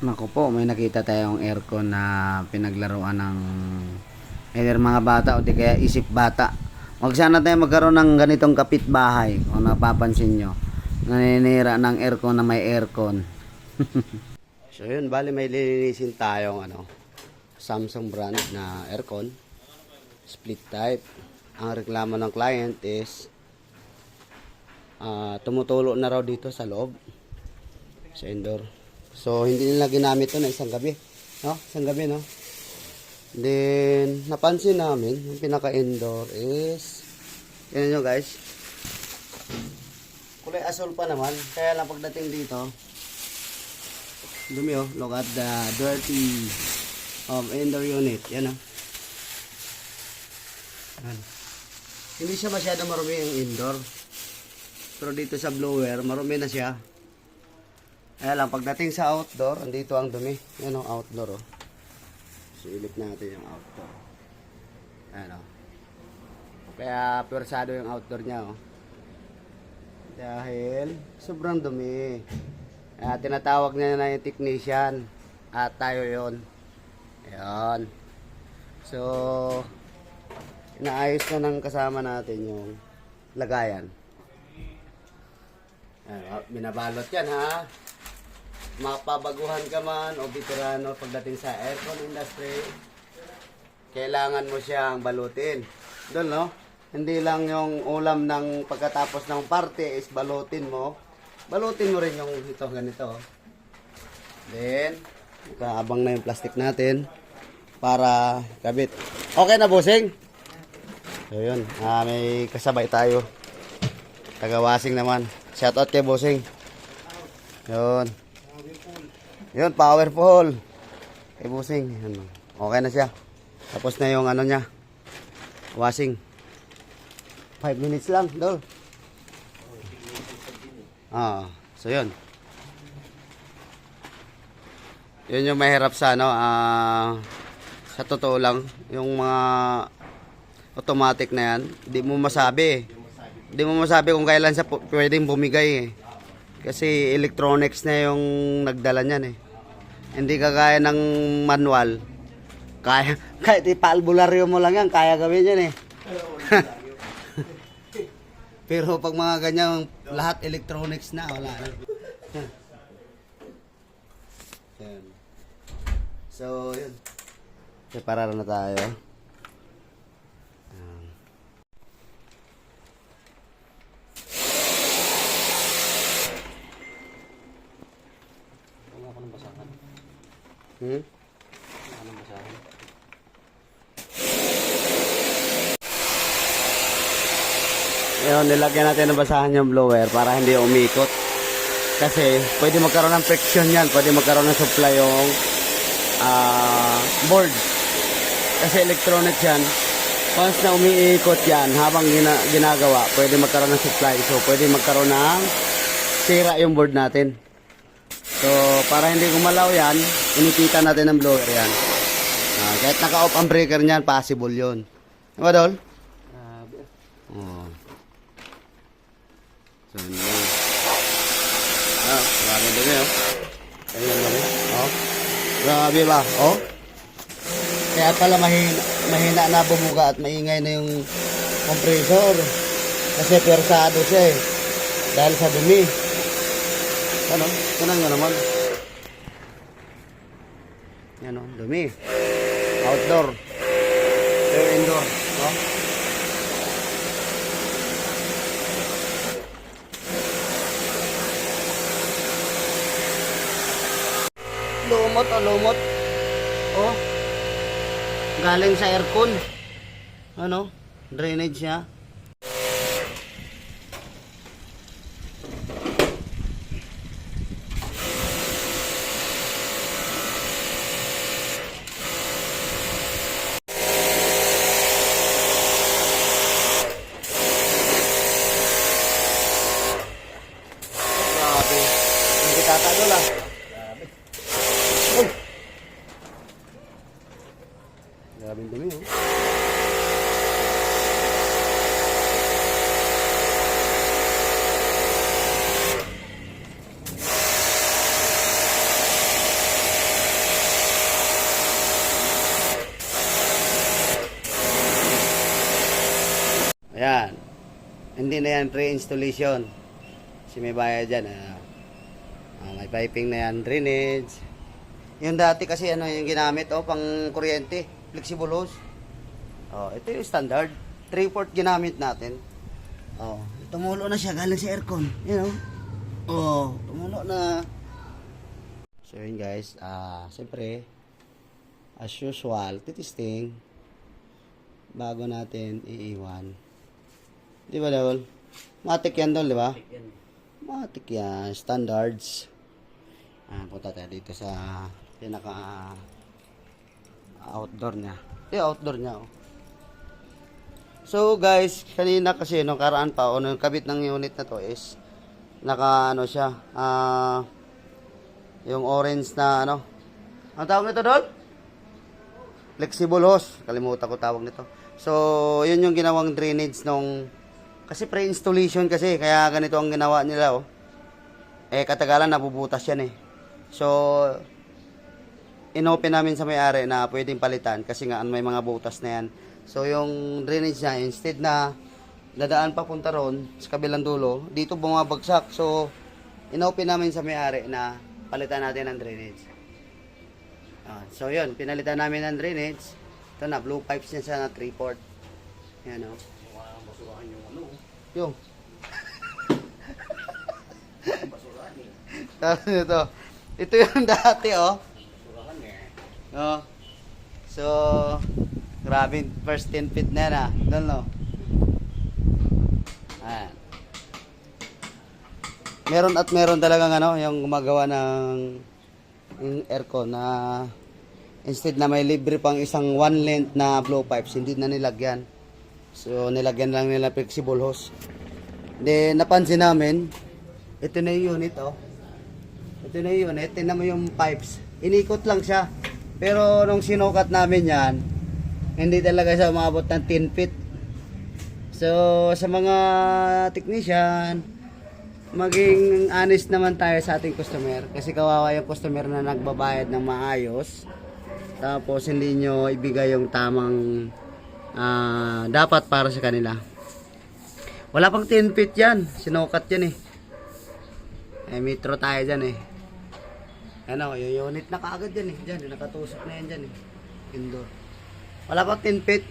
Naku po, may nakita tayong aircon na pinaglaruan ng either mga bata o di kaya isip bata. Huwag sana tayo magkaroon ng ganitong kapitbahay kung napapansin nyo. Naninira ng aircon na may aircon. so yun, bali may lilinisin tayong ano, Samsung brand na aircon. Split type. Ang reklamo ng client is ah, tumutulo na raw dito sa loob sa indoor. So, hindi nila ginamit to na isang gabi. No? Isang gabi, no? Then, napansin namin, yung pinaka-indoor is, yan nyo guys, kulay asol pa naman. Kaya lang pagdating dito, dumi oh, look at the dirty of indoor unit. Yan oh. Yan. Hindi siya masyado marumi yung indoor. Pero dito sa blower, marumi na siya. Kaya lang, pagdating sa outdoor, andito ang dumi. Yan ang outdoor, oh. Silip natin yung outdoor. Ayan, oh. Kaya, pwersado yung outdoor niya, oh. Dahil, sobrang dumi. Kaya, tinatawag niya na yung technician. At tayo yon Ayan. So, inaayos na ng kasama natin yung lagayan. Ayan, oh, binabalot yan, ha? Mapabaguhan ka man o veterano pagdating sa aircon industry, kailangan mo siyang balutin. Doon, no? Hindi lang yung ulam ng pagkatapos ng parte is balutin mo. Balutin mo rin yung ito, ganito. Then, kaabang na yung plastic natin para kabit. Okay na, bossing? So, yun. Ah, may kasabay tayo. Taga-wasing naman. Shoutout kay bossing. Yun. Yun, powerful. Kay busing. Ano, okay na siya. Tapos na yung ano niya. Washing. 5 minutes lang, dol. Ah, so yun. Yun yung mahirap sa ano, ah, sa totoo lang, yung mga automatic na yan, di mo masabi. Di mo masabi kung kailan siya pwedeng bumigay eh. Kasi electronics na yung nagdala niyan eh. Hindi kagaya ng manual. Kaya, kahit ipaalbularyo mo lang yan, kaya gawin yan eh. Pero pag mga ganyan, lahat electronics na, wala. So, yun. Separar na tayo. Yan. Wala ko ng basahan. Hmm? Wala ko ng basahan. Ngayon, nilagyan natin ng basahan yung blower para hindi umikot. Kasi, pwede magkaroon ng friction yan. Pwede magkaroon ng supply yung ah, board. Kasi electronics yan. Once na umiikot yan, habang gina- ginagawa, pwede magkaroon ng supply. So, pwede magkaroon ng sira yung board natin. So, para hindi gumalaw yan, inipitan natin ng blower yan. Ah, kahit naka-off ang breaker niyan, possible yun. Diba, Dol? Oo. So, yun lang. Ah, dumi, oh. Ayan dumi. Oh. Grabe ba? Oh. Kaya pala mahina, mahina na bumuga at maingay na yung compressor. Kasi persado siya eh. Dahil sa dumi. Ano? Kunan nga naman. Yan o, dumi. Outdoor. Pero indoor. No? Lumot o lumot. Oh. Galing sa aircon. Ano? Drainage siya. Nagtatalo lang. Grabe. Grabe dumi oh. Ayan. Hindi na yan pre-installation. Si may bayad dyan. Ah. Ah, may piping na yan, drainage. Yung dati kasi ano yung ginamit, oh, pang kuryente, flexible hose. Oh, ito yung standard. 3-port ginamit natin. Oh, tumulo na siya galing sa aircon. You know? Oh, tumulo na. So yun guys, ah, siyempre, as usual, titisting bago natin iiwan. Di ba, Dol? Matik yan, Dol, di ba? Matik yan. Standards. Ah, punta tayo dito sa pinaka outdoor niya. Yung outdoor niya, oh. So, guys, kanina kasi, nung karaan pa, o nung kabit ng unit na to is, naka, ano siya, ah, yung orange na, ano, ang tawag nito, Dol? flexible hose. Kalimutan ko tawag nito. So, yun yung ginawang drainage nung kasi pre-installation kasi kaya ganito ang ginawa nila oh. Eh katagalan nabubutas yan eh. So inopen namin sa may-ari na pwedeng palitan kasi nga may mga butas na yan. So yung drainage niya instead na dadaan papunta ron sa kabilang dulo, dito bumabagsak. So inopen namin sa may-ari na palitan natin ang drainage. Ah, so yun, pinalitan namin ng drainage. Ito na, blue pipes niya sa 3 port. Yan o. Yung. Tapos ito. Ito yung dati oh. No. So, grabe, first 10 feet na yan ah. Doon no. Ayan. Meron at meron talagang ano, yung gumagawa ng yung aircon na instead na may libre pang isang one length na blow pipes, hindi na nilagyan. So, nilagyan lang nila flexible hose. Then, napansin namin, ito na yung unit, oh. Ito na yung unit, tingnan mo yung pipes. Inikot lang siya. Pero, nung sinukat namin yan, hindi talaga siya umabot ng 10 feet. So, sa mga technician, maging honest naman tayo sa ating customer kasi kawawa yung customer na nagbabayad ng maayos tapos hindi nyo ibigay yung tamang ah, dapat para sa kanila wala pang 10 feet yan sinukat yan eh eh metro tayo dyan eh ano yung unit na kaagad yan eh. Dyan, nakatusok na yan dyan eh. Indoor. Wala pang 10 feet